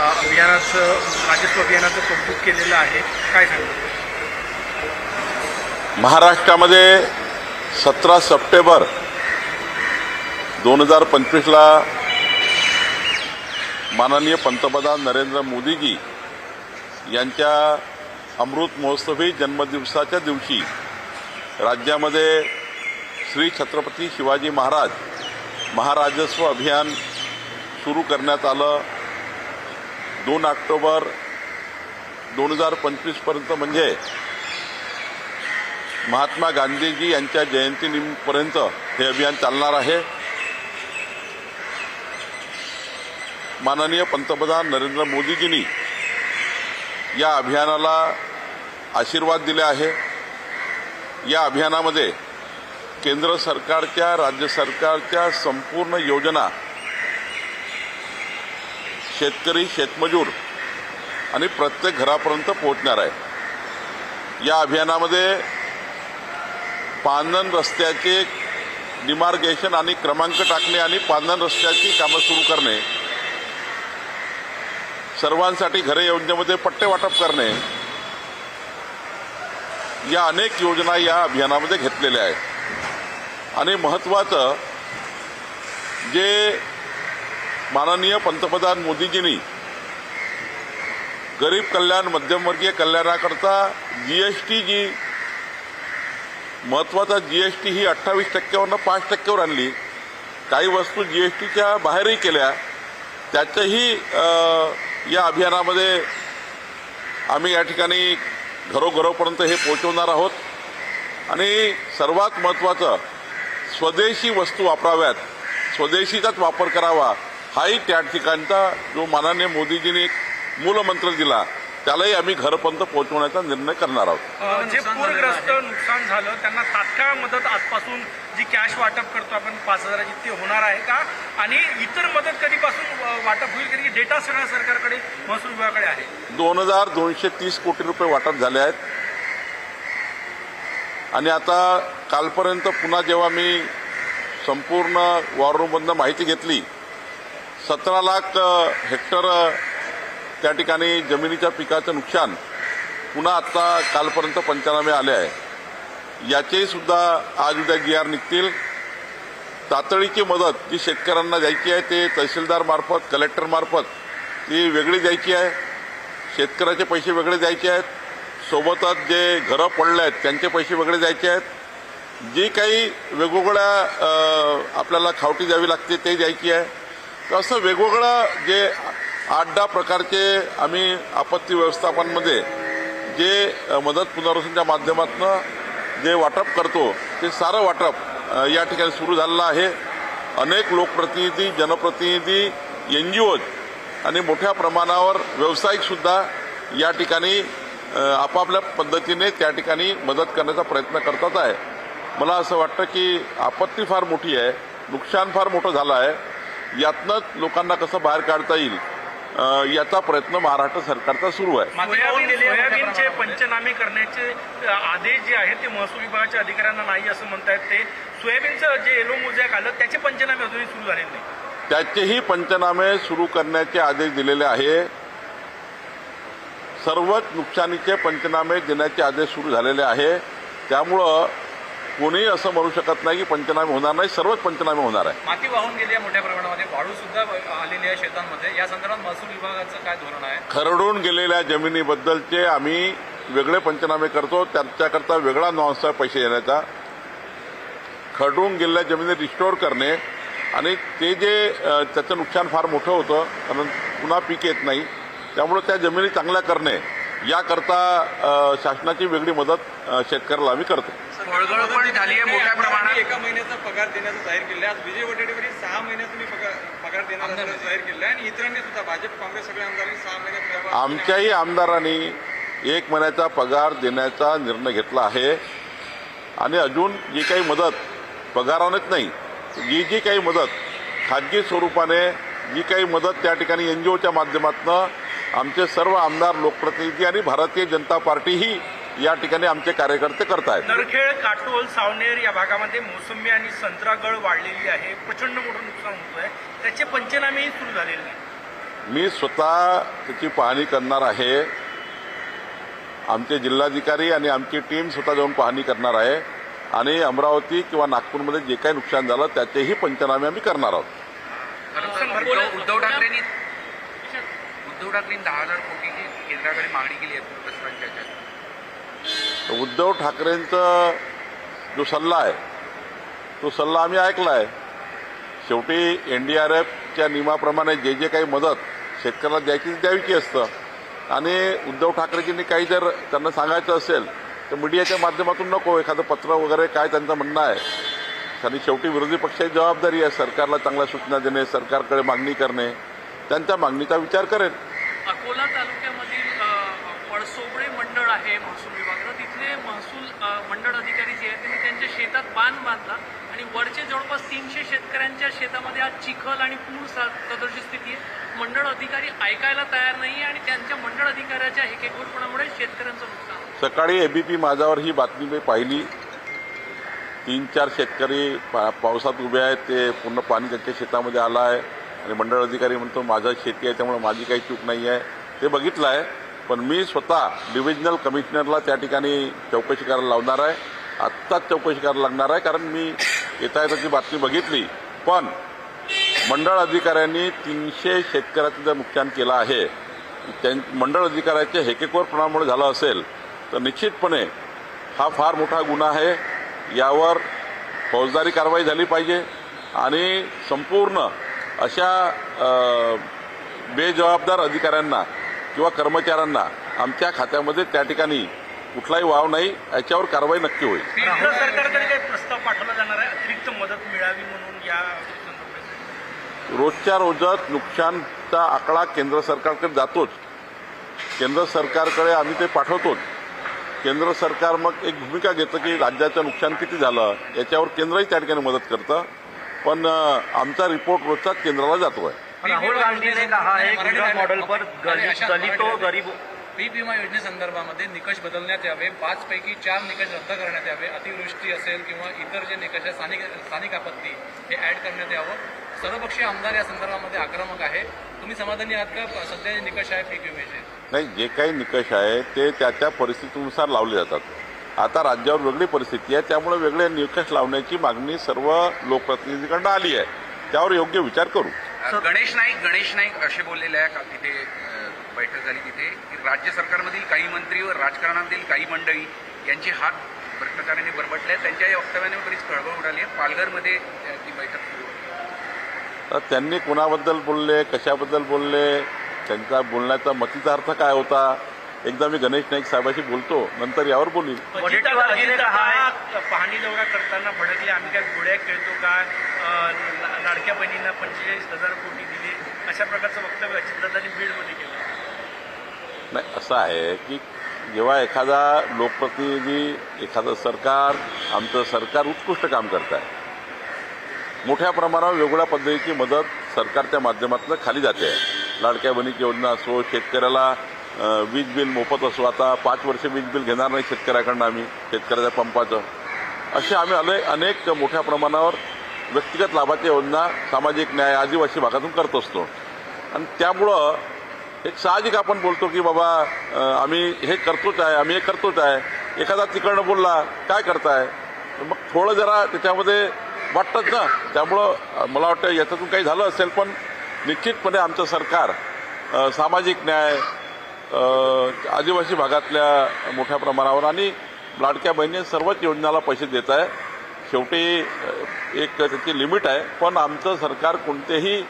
अभियानाचं राजस्व अभियानाचं कौतुक केलेलं आहे. काय सांगतो महाराष्ट्रामध्ये सतरा सप्टेंबर दोन हजार पंचवीसला माननीय पंतप्रधान नरेंद्र मोदीजी यांच्या अमृत महोत्सवी जन्मदिवसाच्या दिवशी राज्यामध्ये श्री छत्रपती शिवाजी महाराज महाराजस्व अभियान सुरू करण्यात आलं. दोन ऑक्टोबर दोन हजार पंचवीसपर्यंत म्हणजे महात्मा गांधीजी यांच्या जयंतीपर्यंत हे अभियान चालणार आहे. माननीय पंतप्रधान नरेंद्र मोदीजींनी या अभियानाला आशीर्वाद दिले आहे. या अभियानामध्ये केंद्र सरकारच्या राज्य सरकारच्या संपूर्ण योजना शेतकरी शेतमजूर आणि प्रत्येक घरापर्यंत पोहोचणार आहे. या अभियानामध्ये पानन रस्त्याचे डिमार्गेशन आणि क्रमांक टाकणे आणि पांदन रस्त्याची कामं सुरू करणे सर्वांसाठी घरे योजनेमध्ये पट्टे वाटप करणे या अनेक योजना या अभियानामध्ये घेतलेल्या आहेत. आणि महत्त्वाचं जे माननीय पंतप्रधान मोदीजींनी गरीब कल्याण मध्यमवर्गीय कल्याणाकरता जीएसटी जी महत्त्वाचा जीएसटी ही अठ्ठावीस टक्क्यावरनं पाच टक्क्यावर आणली. काही वस्तू जीएसटीच्या बाहेरही केल्या. त्याचंही या अभियानामध्ये आम्ही या ठिकाणी घरोघरोपर्यंत हे पोहोचवणार आहोत. आणि सर्वात महत्त्वाचं स्वदेशी वस्तू वापराव्यात. स्वदेशीचाच वापर करावा. हाही त्या ठिकाणचा जो माननीय मोदीजींनी एक मूलमंत्र दिला त्यालाही आम्ही घरपर्यंत पोहोचवण्याचा निर्णय करणार आहोत. जे पूरग्रस्त नुकसान झालं त्यांना तात्काळ मदत आजपासून जी कॅश वाटप करतो आपण पाच हजाराची ती होणार आहे का? आणि इतर मदत कधीपासून वाटप होईल? कारण की डेटा सगळ्या सरकारकडे महसूल विभागाकडे आहे. दोन हजार दोनशे तीस कोटी रुपये वाटप झाले आहेत. आणि आता कालपर्यंत पुन्हा जेव्हा मी संपूर्ण वॉर रूममधनं माहिती घेतली सतरा लाख हेक्टर त्या ठिकाणी जमिनीच्या पिकाचं नुकसान पुन्हा आत्ता कालपर्यंत पंचनामे आले आहे. याचेही सुद्धा आज उद्या जी आर निघतील. तातडीची मदत जी शेतकऱ्यांना द्यायची आहे ते तहसीलदार मार्फत कलेक्टर मार्फत ती वेगळी द्यायची आहे. शेतकऱ्याचे पैसे वेगळे द्यायचे आहेत. सोबतच जे घरं पडले आहेत त्यांचे पैसे वेगळे द्यायचे आहेत. जी काही वेगवेगळ्या आपल्याला खावटी द्यावी लागते ते द्यायची आहे. तर असं वेगवेगळं जे आठ दहा प्रकारचे आम्ही आपत्ती व्यवस्थापनमध्ये जे मदत पुनर्वसनच्या माध्यमातून जे वाटप करतो ते सारं वाटप या ठिकाणी सुरू झालेलं आहे. अनेक लोकप्रतिनिधी जनप्रतिनिधी एन जी ओज आणि मोठ्या प्रमाणावर व्यावसायिकसुद्धा या ठिकाणी आपापल्या पद्धतीने त्या ठिकाणी मदत करण्याचा प्रयत्न करतात आहे. मला असं वाटतं की आपत्ती फार मोठी आहे नुकसान फार मोठं झालं आहे. यातनंच लोकांना कसं बाहेर काढता येईल याचा प्रयत्न महाराष्ट्र सरकारचा सुरू आहे. सोयाबीन सोयाबीनचे पंचनामे करण्याचे आदेश जे आहेत ते महसूल विभागाच्या अधिकाऱ्यांना नाही असं म्हणतायत ते. सोयाबीनचं जे एलो मोजॅक आलं त्याचे पंचनामे अजूनही सुरू झालेले नाही. त्याचेही पंचनामे सुरू करण्याचे आदेश दिलेले आहे. सर्वच नुकसानीचे पंचनामे देण्याचे आदेश सुरू झालेले आहे. त्यामुळं कोणीही असं म्हणू शकत नाही की पंचनामे होणार नाही सर्वच पंचनामे होणार आहे. माती वाहून गेली आहे मोठ्या प्रमाणामध्ये. वाळू सुद्धा आलेली आहे शेतांमध्ये. या संदर्भात महसूल विभागाचं काय धोरण आहे? खरडून गेलेल्या जमिनीबद्दलचे आम्ही वेगळे पंचनामे करतो. त्यांच्याकरता वेगळा नॉन्स आहे पैसे देण्याचा खरडून गेलेल्या जमिनी रिस्टोअर करणे आणि ते जे त्याचं नुकसान फार मोठं होतं कारण पुन्हा पीक येत नाही. त्यामुळे त्या जमिनी चांगल्या करणे याकरता शासनाची वेगळी मदत शेतकऱ्याला आम्ही करतो. पळगळ पण झाली आहे मोठ्या प्रमाणात. एका महिन्याचा पगार देण्याचं जाहीर केलं आहे. आज विजय वडेट्टीवारी सहा महिन्यात तुम्ही पगार पगार देणार असल्याचं जाहीर केलं आहे. आणि इतरांनी सुद्धा भाजप काँग्रेस सगळ्या आमदारांनी सहा महिन्यात आमच्याही आमदारांनी एक महिन्याचा पगार देण्याचा निर्णय घेतला आहे. आणि अजून जी काही मदत पगारानेच नाही जी जी काही मदत खाजगी स्वरूपाने जी काही मदत त्या ठिकाणी एन जी ओच्या माध्यमातून आमचे सर्व आमदार लोकप्रतिनिधी आणि भारतीय जनता पार्टीही या ठिकाणी आमचे कार्यकर्ते करत आहेत नरखेळ काटोल सावनेर या भागामध्ये मोसंबी आणि संत्रा गळ वाढलेली आहे. प्रचंड मोठं नुकसान होतोय. त्याचे पंचनामेही सुरू झालेले नाही मी स्वतः त्याची पाहणी करणार आहे. आमचे जिल्हाधिकारी आणि आमची टीम स्वतः जाऊन पाहणी करणार आहे. आणि अमरावती किंवा नागपूरमध्ये जे काही नुकसान झालं त्याचेही पंचनामे आम्ही करणार आहोत. उद्धव उद्धव ठाकरेंनी उद्धव ठाकरेंनी दहा हजार कोटीची केंद्राकडे मागणी केली आहे. तर उद्धव ठाकरेंचा जो सल्ला आहे तो सल्ला आम्ही ऐकला आहे. शेवटी एन डी आर एफच्या नियमाप्रमाणे जे जे काही मदत शेतकऱ्याला द्यायची द्यावीची असतं. आणि उद्धव ठाकरेजींनी काही जर त्यांना सांगायचं असेल तर मीडियाच्या माध्यमातून नको एखादं पत्र वगैरे काय त्यांचं म्हणणं आहे. आणि शेवटी विरोधी पक्षाची जबाबदारी आहे सरकारला चांगल्या सूचना देणे सरकारकडे मागणी करणे. त्यांच्या मागणीचा विचार करेल अकोला तालुक्यामधील पळसोबळे मंडळ आहे महसूल जे महसूल मंडळ अधिकारी जे आहेत त्यांनी त्यांच्या शेतात बांध बांधला आणि वरचे जवळपास तीनशे शेतकऱ्यांच्या शेतामध्ये आज चिखल आणि पूर सा- स्थिती आहे. मंडळ अधिकारी ऐकायला तयार नाही आणि त्यांच्या मंडळ अधिकाऱ्याच्या हेकेखोरपणामुळे शेतकऱ्यांचं नुकसान सकाळी एबीपी माझावर ही बातमी मी पाहिली. तीन चार शेतकरी पा- पावसात उभे आहेत ते पूर्ण पाणी त्यांच्या शेतामध्ये आलं आहे आणि मंडळ अधिकारी म्हणतो माझा शेती आहे त्यामुळे माझी काही चूक नाही आहे ते बघितलं आहे. पण मी स्वतः डिव्हिजनल कमिशनरला त्या ठिकाणी चौकशी करायला लावणार आहे. आत्ताच चौकशी करायला लागणार आहे कारण मी येता येताची बातमी बघितली. पण मंडळ अधिकाऱ्यांनी तीनशे शेतकऱ्याचं जर नुकसान केलं आहे त्यां मंडळ अधिकाऱ्याच्या हेकेकोरपणामुळे झालं असेल तर निश्चितपणे हा फार मोठा गुन्हा आहे. यावर फौजदारी कारवाई झाली पाहिजे आणि संपूर्ण अशा बेजबाबदार अधिकाऱ्यांना किंवा कर्मचाऱ्यांना आमच्या खात्यामध्ये त्या ठिकाणी कुठलाही वाव नाही याच्यावर कारवाई नक्की होईल. केंद्र सरकारकडे काही प्रस्ताव पाठवला जाणार आहे? अतिरिक्त मदत मिळावी म्हणून या संदर्भात? रोजच्या रोजात नुकसानचा आकडा केंद्र सरकारकडे जातोच. केंद्र सरकारकडे आम्ही ते पाठवतोच. केंद्र सरकार मग एक भूमिका घेतं की राज्याचं नुकसान किती झालं याच्यावर केंद्रही त्या ठिकाणी मदत करतं. पण आमचा रिपोर्ट रोजचाच केंद्राला जातो आहे राहुल गांधी ने कहा है डायलॉग. मॉडल पर दलितों गरीब पीक विमा योजनेसंदर्भामध्ये निकष बदलण्यात यावे. पाच पैकी चार निकष रद्द करण्यात यावे. अतिवृष्टी असेल किंवा इतर जे निकष आहेत स्थानिक स्थानिक आपत्ती हे ऍड करण्यात यावं. सर्वपक्षीय आमदार या संदर्भामध्ये आक्रमक आहे. तुम्ही समाधानी आहात का? सध्या जे निकष आहे पीक विम्याचे? नाही जे काही निकष आहे ते त्या त्या परिस्थितीनुसार लावले जातात. आता राज्यावर वेगळी परिस्थिती आहे. त्यामुळे वेगळे निकष लावण्याची मागणी सर्व लोकप्रतिनिधीकडनं आली आहे. त्यावर योग्य विचार करू. गणेश नाईक गणेश नाईक असे बोललेले आहे काल तिथे बैठक झाली तिथे. की राज्य सरकारमधील काही मंत्री व राजकारणातील काही मंडळी यांचे हात भ्रष्टाचाराने बरबटले आहेत. त्यांच्या या वक्तव्याने बरीच कळवळ उडाली आहे. पालघरमध्ये ती बैठक सुरू होती. तर त्यांनी कोणाबद्दल बोलले? कशाबद्दल बोलले? त्यांचा बोलण्याचा मतीचा अर्थ काय होता? एकदा मी गणेश नाईक साहेबाशी बोलतो नंतर यावर है अजितदादा पाहणी दौरा करताना भडकले आम्ही काय घोड्या खेळतो का? लाडक्या बहिणींना पंचेचाळीस हजार कोटी दिले. अशा प्रकारचं वक्तव्य अजितदादांनी बीडमध्ये केलं. नाही असं आहे की जेव्हा एखादा लोकप्रतिनिधी एखादं सरकार आमचं सरकार उत्कृष्ट काम करत आहे मोठ्या प्रमाणावर वेगवेगळ्या पद्धतीची मदत सरकारच्या माध्यमातून खाली जाते. लाडक्या बहिणीची योजना असो शेतकऱ्याला वीज बिल मोफत असो आता पाच वर्ष वीज बिल घेणार नाही शेतकऱ्याकडनं आम्ही शेतकऱ्याच्या पंपाचं. असे आम्ही अनेक अनेक मोठ्या प्रमाणावर व्यक्तिगत लाभाच्या योजना सामाजिक न्याय आदिवासी भागातून करत असतो. आणि त्यामुळं एक साहजिक आपण बोलतो की बाबा आम्ही हे करतोच आहे आम्ही हे करतोच आहे. एखादा तिकडनं बोलला काय करताय? मग थोडं जरा त्याच्यामध्ये वाटतंच ना. त्यामुळं मला वाटतं याच्यातून काही झालं असेल पण निश्चितपणे आमचं सरकार सामाजिक न्याय आदिवासी भागातल्या मोठ्या प्रमाणावर आणि लाडक्या बहिणी सर्वच योजनाला पैसे देत आहे. शेवटी एक त्याची लिमिट आहे पण आमचं सरकार कोणतेही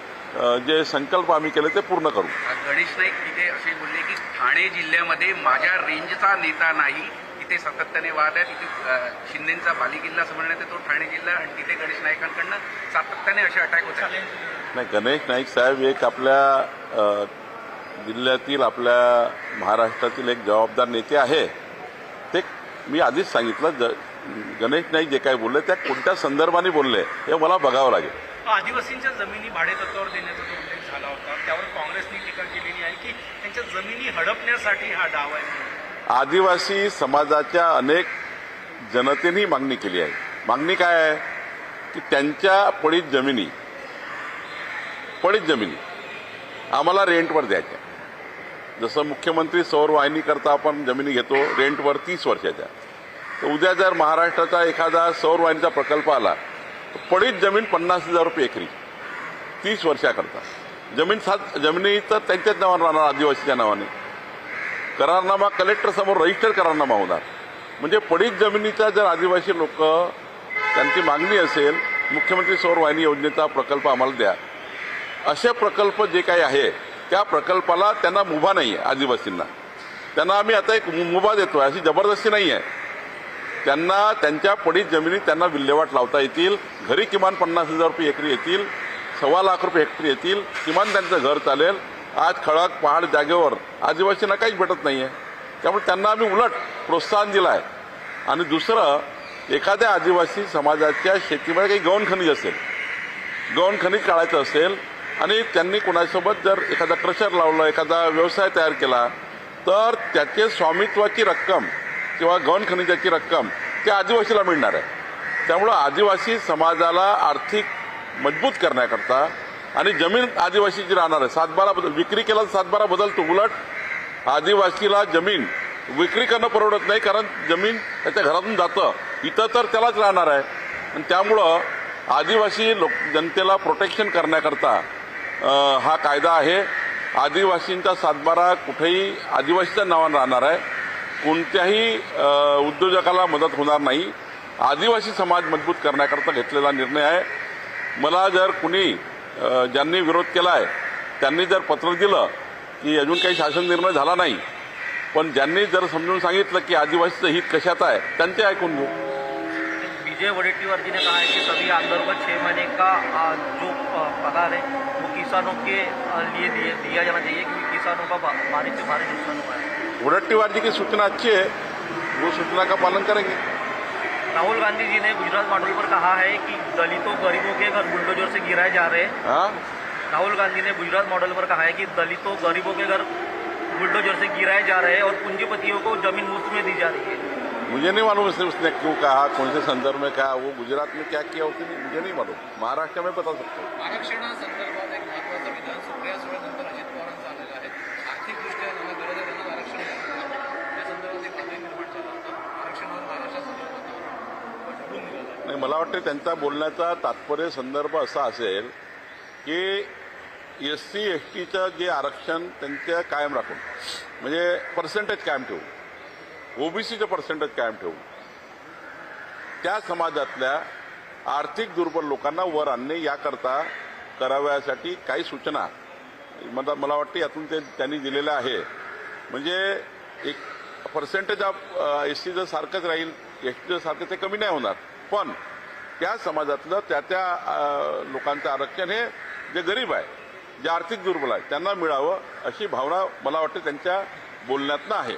जे संकल्प आम्ही केले ते पूर्ण करू. गणेश नाईक तिथे असे बोलले की ठाणे जिल्ह्यामध्ये माझ्या रेंजचा नेता नाही तिथे सातत्याने वाद आहे तिथे शिंदेचा बालेकिल्ला असं म्हणण्यात येतो ठाणे जिल्हा आणि तिथे गणेश नाईकांकडनं सातत्याने असे अटॅक होत नाही गणेश नाईक साहेब एक आपल्या जिल्ह्यातील आपल्या महाराष्ट्रातील एक जबाबदार नेते आहे. ते मी आधीच सांगितलं ज गणेश नाईक जे काही बोलले त्या कोणत्या संदर्भाने बोलले हे मला बघावं लागेल. आदिवासींच्या जमिनी भाडेतत्वावर देण्याचा जो उल्लेख झाला होता त्यावर काँग्रेसने टीका केलेली आहे की त्यांच्या जमिनी हडपण्यासाठी हा डाव आहे. आदिवासी समाजाच्या अनेक जनतेने मागणी केली आहे. मागणी काय आहे? की त्यांच्या पडीत जमिनी पडीत जमिनी आम्हाला रेंटवर द्यायच्या. जसं मुख्यमंत्री सौर वाहिनीकरता आपण जमिनी घेतो रेंटवर तीस वर्षाच्या. तर उद्या जर महाराष्ट्राचा एखादा सौरवाहिनीचा प्रकल्प आला तर पडीत जमीन पन्नास हजार रुपये एकरी तीस वर्षाकरता. जमीन सात जमिनी तर त्यांच्याच नावाने राहणार आदिवासीच्या नावाने. करारनामा कलेक्टर समोर रजिस्टर करारनामा होणार. म्हणजे पडीत जमिनीचा जर आदिवासी लोक त्यांची मागणी असेल मुख्यमंत्री सौर वाहिनी योजनेचा प्रकल्प आम्हाला द्या. असे प्रकल्प जे काही आहे त्या प्रकल्पाला त्यांना मुभा नाही आहे आदिवासींना. त्यांना आम्ही आता एक मुभा देतोय अशी जबरदस्ती नाही आहे त्यांना त्यांच्या पडीत जमिनी त्यांना विल्हेवाट लावता येतील. घरी किमान पन्नास हजार रुपये एकरी येतील. सव्वा लाख रुपये हेक्टरी येतील. किमान त्यांचं घर चालेल. आज खळक पहाड जागेवर आदिवासींना काहीच भेटत नाही आहे त्यामुळे त्यांना आम्ही उलट प्रोत्साहन दिलं आहे आणि दुसरं एखाद्या आदिवासी समाजाच्या शेतीमध्ये काही गौण खनिज असेल गौण खनिज काढायचं असेल आणि त्यांनी कोणासोबत जर एखादा क्रशर लावलं एखादा व्यवसाय तयार केला तर त्याचे स्वामित्वाची रक्कम किंवा गहन खनिजाची रक्कम त्या आदिवासीला मिळणार आहे. त्यामुळं आदिवासी समाजाला आर्थिक मजबूत करण्याकरता आणि जमीन आदिवासीची राहणार आहे सातबारा बदल विक्री केला तर सातबारा बदलतो उलट आदिवासीला जमीन विक्री करणं परवडत नाही कारण जमीन त्याच्या घरातून जातं. इथं तर त्यालाच राहणार आहे. आणि त्यामुळं आदिवासी लोक जनतेला प्रोटेक्शन करण्याकरता हा कायदा आहे. आदिवासींचा सातबारा कुठेही आदिवासीच्या नावानं राहणार आहे. कोणत्याही उद्योजकाला मदत होणार नाही. आदिवासी समाज मजबूत करण्याकरता घेतलेला निर्णय आहे. मला जर कुणी ज्यांनी विरोध केला आहे त्यांनी जर पत्र दिलं की अजून काही शासन निर्णय झाला नाही पण ज्यांनी जर समजून सांगितलं की आदिवासीचं हित कशात आहे त्यांचे ऐकून घेऊ. विजय वडेट्टीवार जी ने कहा है कि सभी आंदोलन को महीने का जो पगार है किसानों के लिए दिया जाना चाहिए क्योंकि किसानों का बारिश से भारी नुकसान हुआ है। वडट्टीवार जी की सूचना अच्छी है वो सूचना का पालन करेंगे। राहुल गांधी जी ने गुजरात मॉडल पर कहा है कि दलितों गरीबों के घर बुलडोजर से गिराए जा रहे हैं। हाँ? राहुल गांधी ने गुजरात मॉडल पर कहा है कि दलितों गरीबों के घर बुलडोजर से गिराए जा रहे हैं और पूंजीपतियों को ज़मीन मुफ़्त में दी जा रही है। मुझे नहीं मालूम उसने उसने क्यों कहा कौन से संदर्भ में कहा वो गुजरात में क्या किया उसने मुझे नहीं मालूम। महाराष्ट्र में बता सकता हूँ। मला वाटतं त्यांचा बोलण्याचा तात्पर्य संदर्भ असा असेल की एस सी एस टीचं जे आरक्षण त्यांच्या कायम राखून म्हणजे पर्सेंटेज कायम ठेवू ओबीसीचं पर्सेंटेज कायम ठेवू त्या समाजातल्या आर्थिक दुर्बल लोकांना वर आणणे याकरता कराव्यासाठी काही सूचना मला मला वाटतं यातून ते त्यांनी दिलेलं आहे. म्हणजे एक पर्सेंटेज ऑफ एस सीचं सारखंच राहील एस टीचं सारखं ते कमी नाही होणार. पण त्या समाजातलं त्या त्या लोकांचं आरक्षण हे जे गरीब आहे जे आर्थिक दुर्बल आहे त्यांना मिळावं अशी भावना मला वाटते त्यांच्या बोलण्यातनं आहे.